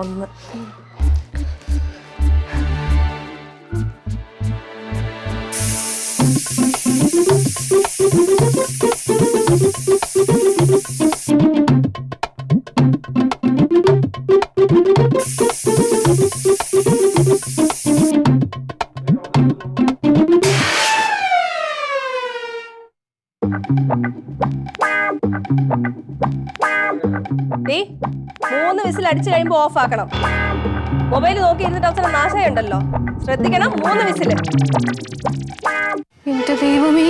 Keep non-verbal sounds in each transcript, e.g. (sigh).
ഒന്ന്. വിസിൽ അടിച്ചു കഴിയുമ്പോൾ ഓഫ് ആക്കണം മൊബൈൽ നോക്കി ഇരുന്നിട്ട് അവസരം നാശമുണ്ടല്ലോ ശ്രദ്ധിക്കണം മൂന്ന് വിസിൽ ദൈവമേ.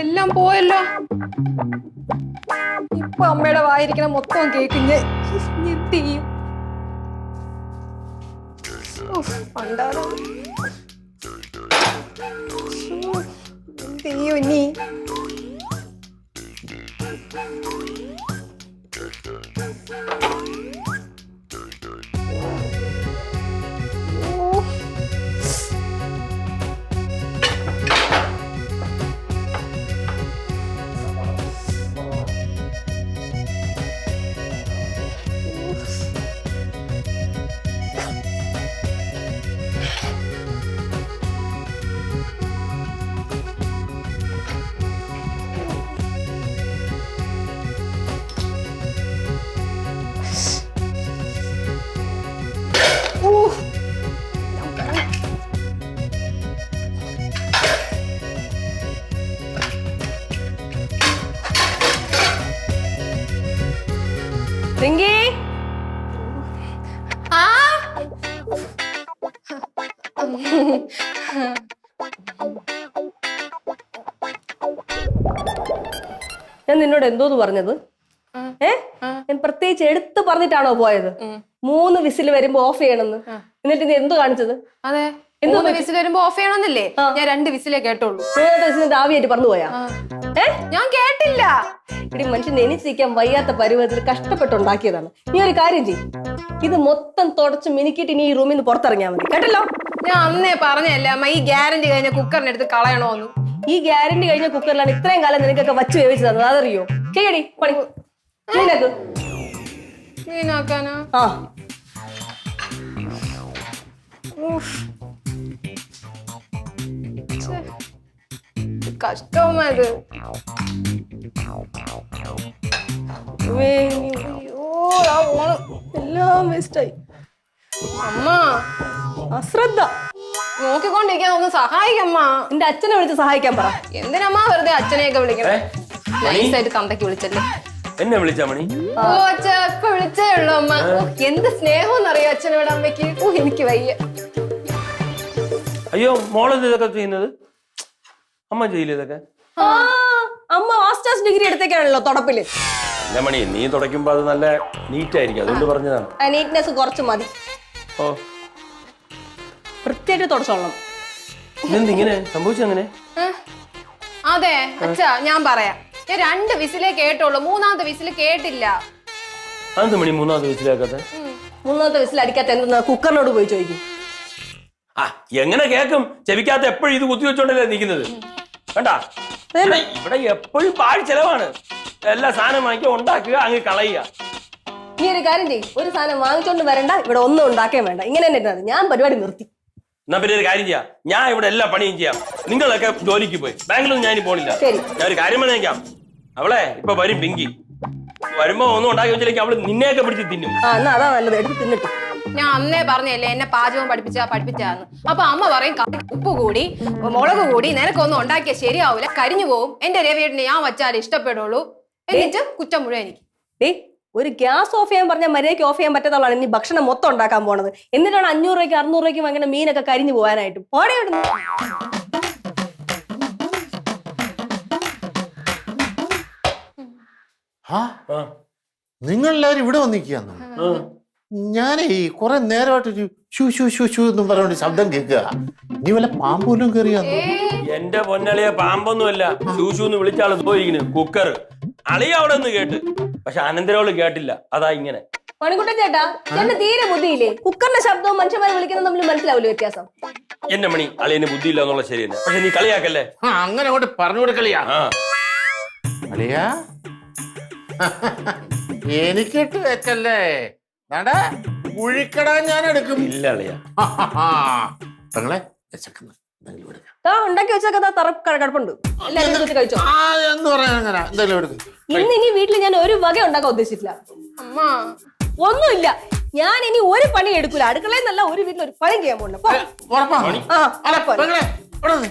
എല്ലാം പോയല്ലോ. ഇപ്പൊ അമ്മയുടെ വായിരിക്കണം മൊത്തം കേക്കിഞ്ഞ് എന്ത് ചെയ്യും ഉഫ്, പണ്ടാരോ. റിങ്കി ആ? ഞാൻ നിന്നോട് എന്തോന്ന് പറഞ്ഞത്? ഏ? ഞാൻ പ്രത്യേകിച്ച് എടുത്ത് പറഞ്ഞിട്ടാണോ പോയത്? മൂന്ന് വിസിൽ വരുമ്പോ ഓഫ് ചെയ്യണമെന്ന്. എന്നിട്ട് നീ എന്ത് കാണിച്ചത്? അതെ. മൂന്ന് വിസിൽ വരുമ്പോ ഓഫ് ചെയ്യണമെന്നില്ലേ? ഞാൻ രണ്ട് വിസിലേ കേട്ടോളൂ. ആവിയായിട്ട് പറഞ്ഞു പോയാ? ഞാൻ കേട്ടില്ല. ഇടി മനുഷ്യൻ എനിച്ചിരിക്കാൻ വയ്യാത്ത പരുവത്തിൽ കഷ്ടപ്പെട്ടുണ്ടാക്കിയതാണ്. നീ ഒരു കാര്യം ചെയ്യും. ഇത് മൊത്തം തുടച്ച് മിനുക്കിയിട്ട് ഇനി ഈ റൂമിൽ നിന്ന് പുറത്തിറങ്ങിയാൽ മതി. കേട്ടല്ലോ? ഞാൻ അന്നേ പറഞ്ഞല്ലേ അമ്മ ഈ ഗ്യാരണ്ടി കഴിഞ്ഞ കുക്കറിനെ എടുത്ത് കളയണോന്ന്. ഈ ഗ്യാരണ്ടി കഴിഞ്ഞ കുക്കറിലാണ് ഇത്രയും കാലം നിനക്കൊക്കെ വച്ച് വേവിച്ച് തന്നത് അതറിയോ? ചെയ്യടി പണി. മീനാക്കാനാ ആ. ആ മോൾ. എല്ലാം വേസ്റ്റായി അമ്മ അശ്രദ്ധ. നോക്കിക്കൊണ്ടിരിക്കാൻ ഒന്ന് സഹായിക്കമ്മ. എന്റെ അച്ഛനെ വിളിച്ച് സഹായിക്കാൻ പറ. എന്തിനമ്മ വെറുതെ അച്ഛനെയൊക്കെ വിളിക്കണേ? നൈസായിട്ട് തന്തയ്ക്ക് വിളിച്ചല്ലേ? എന്നെ വിളിച്ചാ മണി? ഓ അച്ഛ ഇപ്പൊ വിളിച്ചേ ഉള്ളൂ അമ്മ. ഓ, എന്ത് സ്നേഹം അറിയോ അച്ഛനോട് അമ്മയ്ക്ക് ഓ എനിക്ക് വയ്യ. അയ്യോ മോളെന്ത് ഇതൊക്കെ ചെയ്യുന്നത്? അമ്മ ചെയ്യില്ല ഇതൊക്കെ? അമ്മ മാസ്റ്റേഴ്സ് ഡിഗ്രി എടുത്തേക്കാണല്ലോ തുടപ്പിൽ. മണി നീ തുടയ്ക്കുമ്പോ അത് നല്ല നീറ്റ് ആയിരിക്കും. അതുകൊണ്ട് പറഞ്ഞതാണ്. ആ നീറ്റ്നെസ് കുറച്ച് മതി. ഓ. വൃത്തിയായിട്ട് തുടച്ചോളണം. ഇതെന്ത് ഇങ്ങനെ? സംഭവിച്ചങ്ങനെ അതെ അച്ഛ ഞാൻ പറയാം. ഞാൻ രണ്ട് വിസിലേ കേട്ടുള്ളൂ മൂന്നാമത്തെ വിസിൽ കേട്ടില്ല. അതെന്ത് മണി മൂന്നാമത് വീട്ടിലേക്കത്തെ മൂന്നാമത്തെ വിസിൽ അടിക്കാത്ത എന്താ കുക്കറിനോട് പോയി ചോദിക്കും. ആ എങ്ങനെ കേക്കും? ചെവിക്കാത്ത എപ്പോഴും ഇത് കുത്തി വെച്ചോണ്ടല്ലേ നിൽക്കുന്നത്? കണ്ടാ? ഇവിടെ ഇവിടെ എപ്പോഴും പാഴ് ചെലവാണ്. എല്ലാ സാധനം വാങ്ങിക്കുക ഉണ്ടാക്കുക അങ്ങ് കളയുക. നീ ഒരു കാര്യം ചെയ്യും. ഒരു സാധനം വാങ്ങിച്ചോണ്ട് വരണ്ട ഇവിടെ ഒന്നും ഉണ്ടാക്കാൻ വേണ്ട. ഇങ്ങനെ തന്നെ. ഞാൻ പരിപാടി നിർത്തി. എന്നാ പിന്നെ ഒരു കാര്യം ചെയ്യാം. ഞാൻ ഇവിടെ എല്ലാ പണിയും ചെയ്യാം. നിങ്ങളൊക്കെ ജോലിക്ക് പോയി. ബാംഗ്ലൂർ ഞാൻ പോണില്ല. ശരി. ഞാൻ ഒരു കാര്യം പറഞ്ഞേക്കാം. അവളെ ഇപ്പൊ വരും പിങ്കി വരുമ്പോ ഒന്നും ഉണ്ടാക്കി വെച്ചില്ലെങ്കിൽ അവൾ നിന്നെയൊക്കെ പിടിച്ച് തിന്നും. ആ എന്നാ അതാ നല്ലത്. എടുത്ത് തിന്നിട്ട്. ഞാൻ അന്നേ പറഞ്ഞല്ലേ എന്നെ പാചകം പഠിപ്പിച്ചാ പഠിപ്പിച്ചാന്ന്. അപ്പൊ അമ്മ പറയും "കറി ഉപ്പ് കൂടി മുളക് കൂടി നിനക്കൊന്നും ഉണ്ടാക്കിയ ശരിയാവൂല കരിഞ്ഞു പോവും. എന്റെ രവിയേട്ടനെ ഞാൻ വച്ചാലേ ഇഷ്ടപ്പെടുള്ളൂ. എന്നിട്ട് കുറ്റം മുഴുവൻ എനിക്ക്. ഒരു ഗ്യാസ് ഓഫ് ചെയ്യാൻ പറഞ്ഞാൽ മര്യാദയ്ക്ക് ഓഫ് ചെയ്യാൻ പറ്റാത്തതാണ് ഇനി ഭക്ഷണം മൊത്തം ഉണ്ടാക്കാൻ പോണത്. എന്നിട്ടാണ് അഞ്ഞൂറ് രൂപയ്ക്ക് അറുന്നൂറ് രൂപയ്ക്ക് അങ്ങനെ മീനൊക്കെ കരിഞ്ഞു പോകാനായിട്ട്. പോടെ നിങ്ങളെല്ലാരും ഇവിടെ വന്നിരിക്കുകയാണ്. ഞാനേ കുറെ നേരമായിട്ട് ഷൂ ഷൂ ഷൂ ഷൂ എന്നും പറഞ്ഞോണ്ട് ശബ്ദം കേൾക്കുക. നീ വല്ല പാമ്പൂലും കേറിയ എന്റെ പൊന്നളിയെ പാമ്പൊന്നുമല്ല ഷൂ ഷൂ എന്ന് വിളിച്ചാൾ പോയിരിക്കുന്നു കുക്കർ അളിയ അവിടെ നിന്ന് കേട്ട്. പക്ഷെ അനന്തരവൾ കേട്ടില്ല. അതാ ഇങ്ങനെ. മണിക്കുട്ടൻ ചേട്ടാ ചേട്ടന് തീരെ ബുദ്ധിയില്ലേ? കുക്കറിന്റെ ശബ്ദവും മനുഷ്യന്മാരെ വിളിക്കുന്നത് തമ്മിൽ മനസ്സിലാവില്ല വ്യത്യാസം? എന്റെ മണി അളിയന് ബുദ്ധിയില്ല എന്നുള്ള ശരി തന്നെ. പക്ഷെ നീ കളിയാക്കല്ലേ? ആ അങ്ങനെ അങ്ങോട്ട് പറഞ്ഞു കൊടുക്കളിയാ ആ. അളിയാ? (laughs) എനിക്കിട്ട് വെച്ചല്ലേ? കുഴിക്കടാൻ ഞാൻ എടുക്കും. ഇല്ല അളിയ. (laughs) പെങ്ങളെ വിശക്കുന്നു എന്തെങ്കിലും എടുക്കാം. ആ ഉണ്ടാക്കി വെച്ചൊക്കെ. ദാ തറ ക- കിടപ്പുണ്ട്. എല്ലാവരും എടുത്ത് കഴിച്ചോ? ആ എന്ന് പറയാൻ അങ്ങനെ. എന്തെങ്കിലും എടുക്കും. ഇന്ന് ഇനി വീട്ടിൽ ഞാൻ ഒരു വക ഉണ്ടാക്കാൻ ഉദ്ദേശിച്ചിട്ടില്ല. അമ്മ. ഒന്നുമില്ല. ഞാൻ ഇനി ഒരു പണി എടുക്കൂല. അടുക്കളയിൽ നിന്നല്ല ഒരു വീട്ടിൽ ഒരു പണി ചെയ്യാൻ പോകണ്ട പോ. ഉറപ്പാ ആ, അല്ല ഉറപ്പാണ്. പെങ്ങളെ ഇവിടെ നിന്ന്.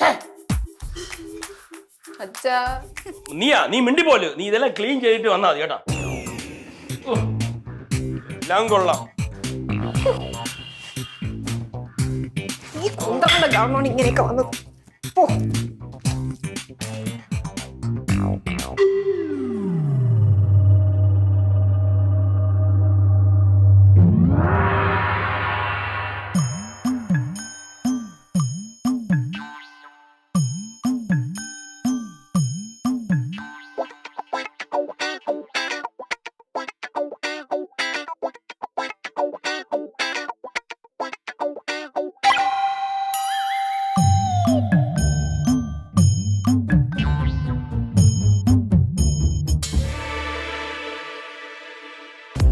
ഛേ, അച്ഛാ. നീയാ നീ മിണ്ടി പോലെ. നീ ഇതെല്ലാം ക്ലീൻ ചെയ്തിട്ട് വന്നാ മതി കേട്ടാ. എല്ലാം കൊള്ളാം ഈ കുന്തകളുടെ ഗവൺമെന്റ് ഇങ്ങനെയൊക്കെ വന്നത് പോ.